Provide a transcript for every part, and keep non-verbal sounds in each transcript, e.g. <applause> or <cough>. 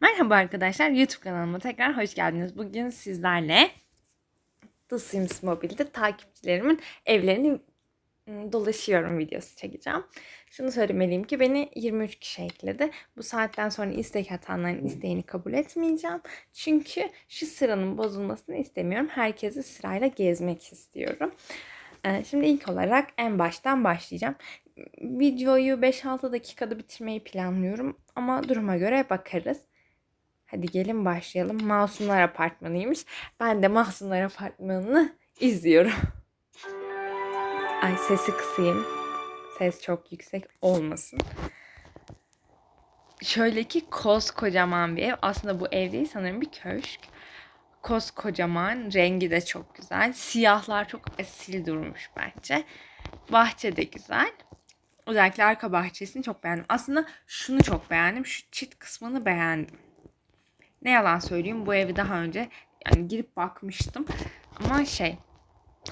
Merhaba arkadaşlar, YouTube kanalıma tekrar hoş geldiniz. Bugün sizlerle The Sims Mobile'de takipçilerimin evlerini ım, dolaşıyorum videosu çekeceğim. Şunu söylemeliyim ki beni 23 kişi ekledi. Bu saatten sonra istek atanların isteğini kabul etmeyeceğim. Çünkü şu sıranın bozulmasını istemiyorum. Herkesi sırayla gezmek istiyorum. Ee, Şimdi ilk olarak en baştan başlayacağım. Videoyu 5-6 dakikada bitirmeyi planlıyorum ama duruma göre bakarız. Hadi gelin başlayalım. Masumlar Apartmanı'ymış. Ben de Masumlar Apartmanı'nı izliyorum. <laughs> Ay sesi kısayım. Ses çok yüksek olmasın. Şöyle ki koskocaman bir ev. Aslında bu ev değil sanırım bir köşk. Koskocaman. Rengi de çok güzel. Siyahlar çok asil durmuş bence. Bahçe de güzel. Özellikle arka bahçesini çok beğendim. Aslında şunu çok beğendim. Şu çit kısmını beğendim. Ne yalan söyleyeyim bu evi daha önce yani girip bakmıştım. Ama şey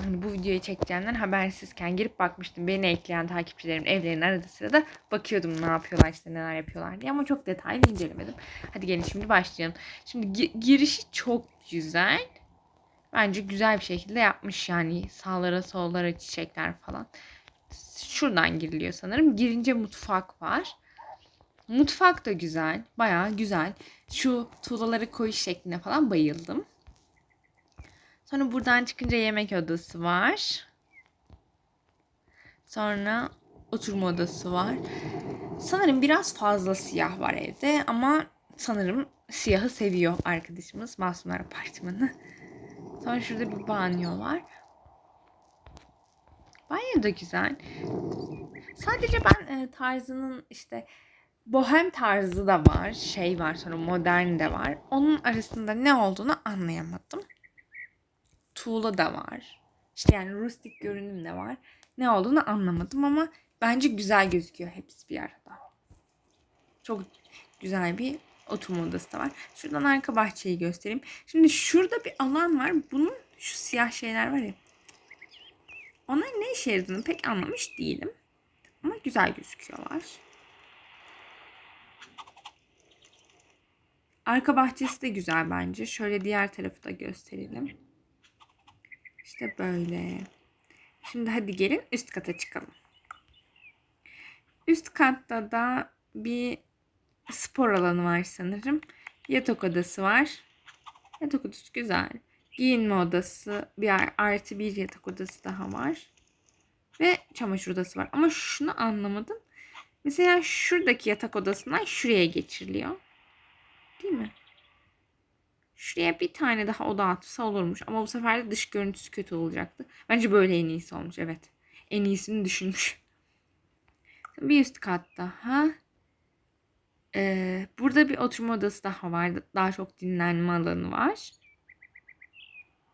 hani bu videoyu çekeceğimden habersizken girip bakmıştım. Beni ekleyen takipçilerimin evlerinin arada sırada bakıyordum ne yapıyorlar işte neler yapıyorlar diye ama çok detaylı incelemedim. Hadi gelin şimdi başlayalım. Şimdi gi- girişi çok güzel. Bence güzel bir şekilde yapmış yani sağlara sollara çiçekler falan. Şuradan giriliyor sanırım. Girince mutfak var. Mutfak da güzel. Bayağı güzel. Şu tuğlaları koyuş şekline falan bayıldım. Sonra buradan çıkınca yemek odası var. Sonra oturma odası var. Sanırım biraz fazla siyah var evde ama sanırım siyahı seviyor arkadaşımız Masumlar Apartmanı. Sonra şurada bir banyo var. Banyo da güzel. Sadece ben e, tarzının işte bohem tarzı da var. Şey var sonra modern de var. Onun arasında ne olduğunu anlayamadım. Tuğla da var. İşte yani rustik görünüm de var. Ne olduğunu anlamadım ama bence güzel gözüküyor hepsi bir arada. Çok güzel bir oturma odası da var. Şuradan arka bahçeyi göstereyim. Şimdi şurada bir alan var. Bunun şu siyah şeyler var ya. Onların ne işe yaradığını pek anlamış değilim. Ama güzel gözüküyorlar. Arka bahçesi de güzel bence. Şöyle diğer tarafı da gösterelim. İşte böyle. Şimdi hadi gelin üst kata çıkalım. Üst katta da bir spor alanı var sanırım. Yatak odası var. Yatak odası güzel. Giyinme odası, bir artı bir yatak odası daha var. Ve çamaşır odası var. Ama şunu anlamadım. Mesela şuradaki yatak odasından şuraya geçiriliyor. Değil mi? Şuraya bir tane daha oda atsa olurmuş. Ama bu sefer de dış görüntüsü kötü olacaktı. Bence böyle en iyisi olmuş. Evet. En iyisini düşünmüş. <laughs> Bir üst kat daha. Ee, burada bir oturma odası daha var. Daha çok dinlenme alanı var.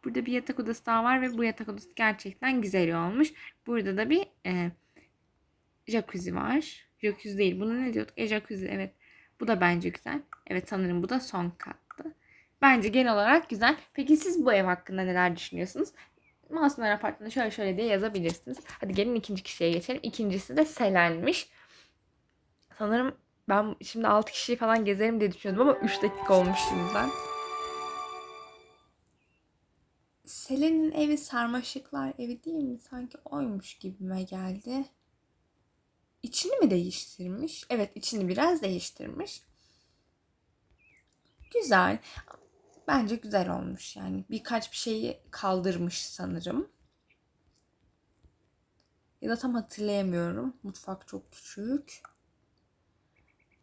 Burada bir yatak odası daha var ve bu yatak odası gerçekten güzel olmuş. Burada da bir e, jacuzzi var. Jacuzzi değil. Bunu ne diyorduk? E jacuzzi evet. Bu da bence güzel. Evet sanırım bu da son kattı. Bence genel olarak güzel. Peki siz bu ev hakkında neler düşünüyorsunuz? Masumlar Apartmanı şöyle şöyle diye yazabilirsiniz. Hadi gelin ikinci kişiye geçelim. İkincisi de Selen'miş. Sanırım ben şimdi 6 kişiyi falan gezerim diye düşünüyordum ama 3 dakika olmuş şimdiden. Selen'in evi sarmaşıklar evi değil mi? Sanki oymuş gibime geldi. İçini mi değiştirmiş? Evet içini biraz değiştirmiş. Güzel. Bence güzel olmuş yani. Birkaç bir şeyi kaldırmış sanırım. Ya da tam hatırlayamıyorum. Mutfak çok küçük.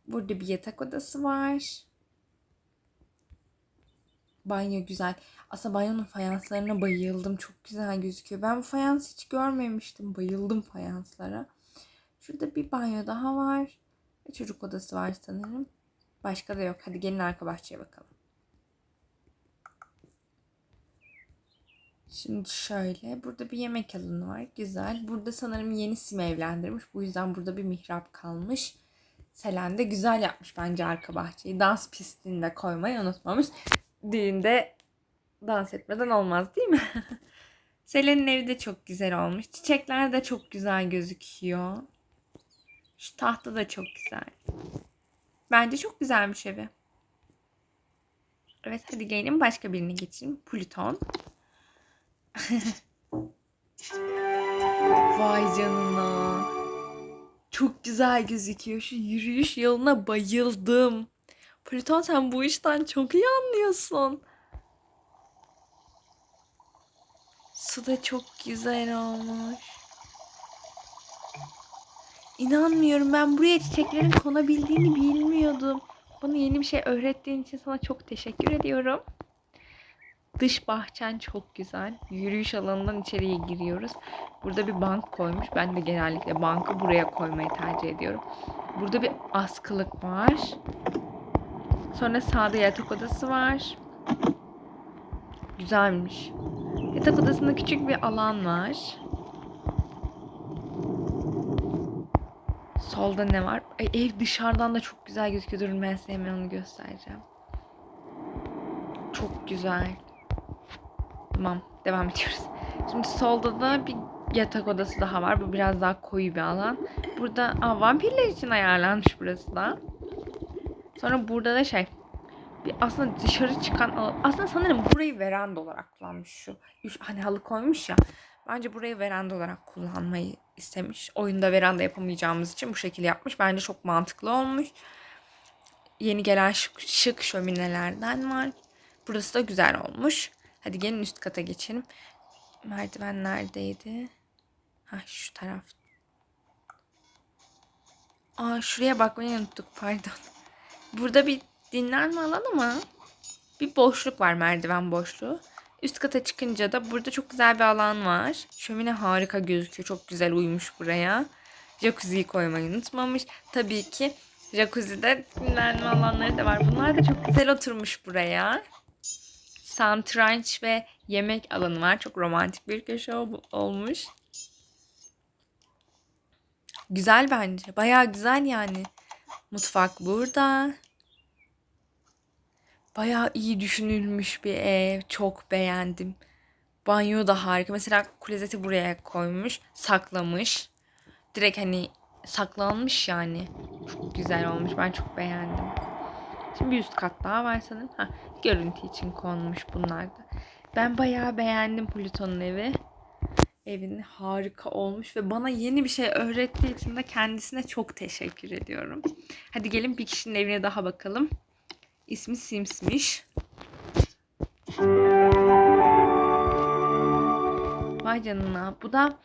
Burada bir yatak odası var. Banyo güzel. Aslında banyonun fayanslarına bayıldım. Çok güzel gözüküyor. Ben bu fayansı hiç görmemiştim. Bayıldım fayanslara. Şurada bir banyo daha var. Ve çocuk odası var sanırım. Başka da yok. Hadi gelin arka bahçeye bakalım. Şimdi şöyle. Burada bir yemek alanı var. Güzel. Burada sanırım yeni sim evlendirmiş. Bu yüzden burada bir mihrap kalmış. Selen de güzel yapmış bence arka bahçeyi. Dans pistini de koymayı unutmamış. Düğünde dans etmeden olmaz değil mi? <laughs> Selen'in evi de çok güzel olmuş. Çiçekler de çok güzel gözüküyor. Şu tahta da çok güzel. Bence çok güzelmiş evi. Evet hadi gelin başka birine geçelim. Plüton. Vay canına. Çok güzel gözüküyor. Şu yürüyüş yoluna bayıldım. Plüton sen bu işten çok iyi anlıyorsun. Su da çok güzel olmuş. İnanmıyorum ben buraya çiçeklerin konabildiğini bilmiyordum. Bana yeni bir şey öğrettiğin için sana çok teşekkür ediyorum. Dış bahçen çok güzel. Yürüyüş alanından içeriye giriyoruz. Burada bir bank koymuş. Ben de genellikle bankı buraya koymayı tercih ediyorum. Burada bir askılık var. Sonra sağda yatak odası var. Güzelmiş. Yatak odasında küçük bir alan var. Solda ne var? E, ev dışarıdan da çok güzel gözüküyor. Durun ben size hemen onu göstereceğim. Çok güzel. Tamam devam ediyoruz. Şimdi solda da bir yatak odası daha var. Bu biraz daha koyu bir alan. Burada aa, vampirler için ayarlanmış burası da. Sonra burada da şey bir aslında dışarı çıkan. Aslında sanırım burayı veranda olarak kullanmış şu. Üç, hani halı koymuş ya. Bence burayı veranda olarak kullanmayı istemiş. Oyunda veranda yapamayacağımız için bu şekilde yapmış. Bence çok mantıklı olmuş. Yeni gelen şık, şık şöminelerden var. Burası da güzel olmuş. Hadi gelin üst kata geçelim. Merdiven neredeydi? Ha şu taraf. Aa şuraya bakmayı unuttuk pardon. Burada bir dinlenme alanı mı? Bir boşluk var merdiven boşluğu. Üst kata çıkınca da burada çok güzel bir alan var. Şömine harika gözüküyor. Çok güzel uyumuş buraya. Jacuzziyi koymayı unutmamış. Tabii ki jacuzzi'de dinlenme alanları da var. Bunlar da çok güzel oturmuş buraya. Santranç ve yemek alanı var. Çok romantik bir köşe ol- olmuş. Güzel bence. Bayağı güzel yani. Mutfak burada. Bayağı iyi düşünülmüş bir ev. Çok beğendim. Banyo da harika. Mesela klozeti buraya koymuş. Saklamış. Direkt hani saklanmış yani. Çok güzel olmuş. Ben çok beğendim. Şimdi bir üst kat daha var sanırım. Ha, görüntü için konmuş bunlar da. Ben bayağı beğendim Plüton'un evi. Evin harika olmuş ve bana yeni bir şey öğrettiği için de kendisine çok teşekkür ediyorum. Hadi gelin bir kişinin evine daha bakalım. İsmi Sims'miş. Vay canına. Bu da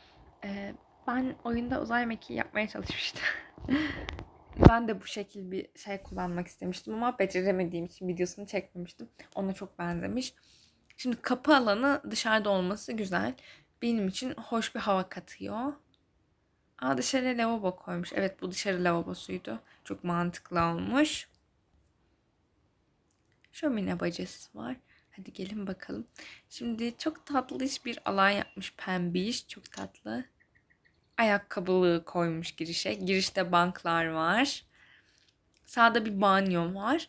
e, ben oyunda uzay mekiği yapmaya çalışmıştım. <laughs> ben de bu şekil bir şey kullanmak istemiştim ama beceremediğim için videosunu çekmemiştim. Ona çok benzemiş. Şimdi kapı alanı dışarıda olması güzel. Benim için hoş bir hava katıyor. Aa dışarı lavabo koymuş. Evet bu dışarı lavabosuydu. Çok mantıklı olmuş. Şömine bacası var. Hadi gelin bakalım. Şimdi çok tatlış bir alan yapmış pembiş. Çok tatlı. Ayakkabılığı koymuş girişe. Girişte banklar var. Sağda bir banyo var.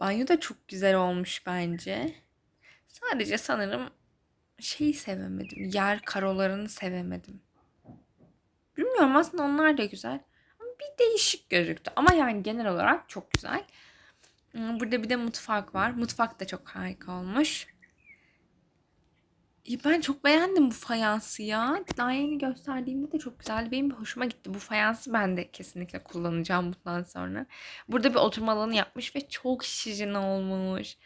Banyo da çok güzel olmuş bence. Sadece sanırım şeyi sevemedim. Yer karolarını sevemedim. Bilmiyorum aslında onlar da güzel. Bir değişik gözüktü. Ama yani genel olarak çok güzel. Hmm, Burada bir de mutfak var. Mutfak da çok harika olmuş. Ben çok beğendim bu fayansı ya. Daha yeni gösterdiğimde de çok güzeldi. Benim hoşuma gitti. Bu fayansı ben de kesinlikle kullanacağım bundan sonra. Burada bir oturma alanı yapmış ve çok şirin olmuş.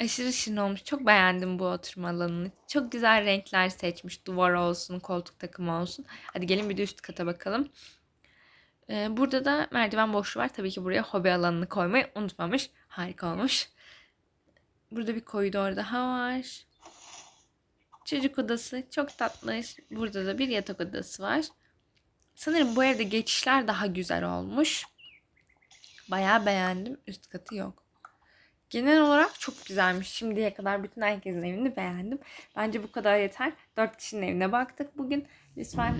Aşırı şirin olmuş. Çok beğendim bu oturma alanını. Çok güzel renkler seçmiş. Duvar olsun, koltuk takımı olsun. Hadi gelin bir de üst kata bakalım. Ee, burada da merdiven boşluğu var. Tabii ki buraya hobi alanını koymayı unutmamış. Harika olmuş. Burada bir koridor daha var. Çocuk odası çok tatlı. Burada da bir yatak odası var. Sanırım bu evde geçişler daha güzel olmuş. Bayağı beğendim. Üst katı yok. Genel olarak çok güzelmiş. Şimdiye kadar bütün herkesin evini beğendim. Bence bu kadar yeter. 4 kişinin evine baktık bugün. Lütfen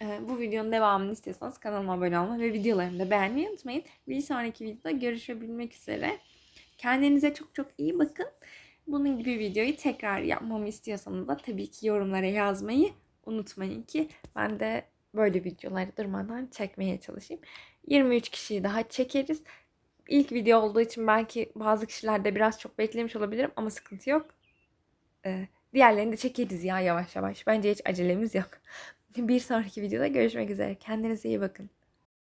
e, bu videonun devamını istiyorsanız kanalıma abone olmayı ve videolarımı da beğenmeyi unutmayın. Bir sonraki videoda görüşebilmek üzere. Kendinize çok çok iyi bakın. Bunun gibi videoyu tekrar yapmamı istiyorsanız da tabii ki yorumlara yazmayı unutmayın ki ben de böyle videoları durmadan çekmeye çalışayım. 23 kişiyi daha çekeriz. ilk video olduğu için belki bazı kişilerde biraz çok beklemiş olabilirim ama sıkıntı yok. Ee, diğerlerini de çekeriz ya yavaş yavaş. Bence hiç acelemiz yok. <laughs> Bir sonraki videoda görüşmek üzere. Kendinize iyi bakın.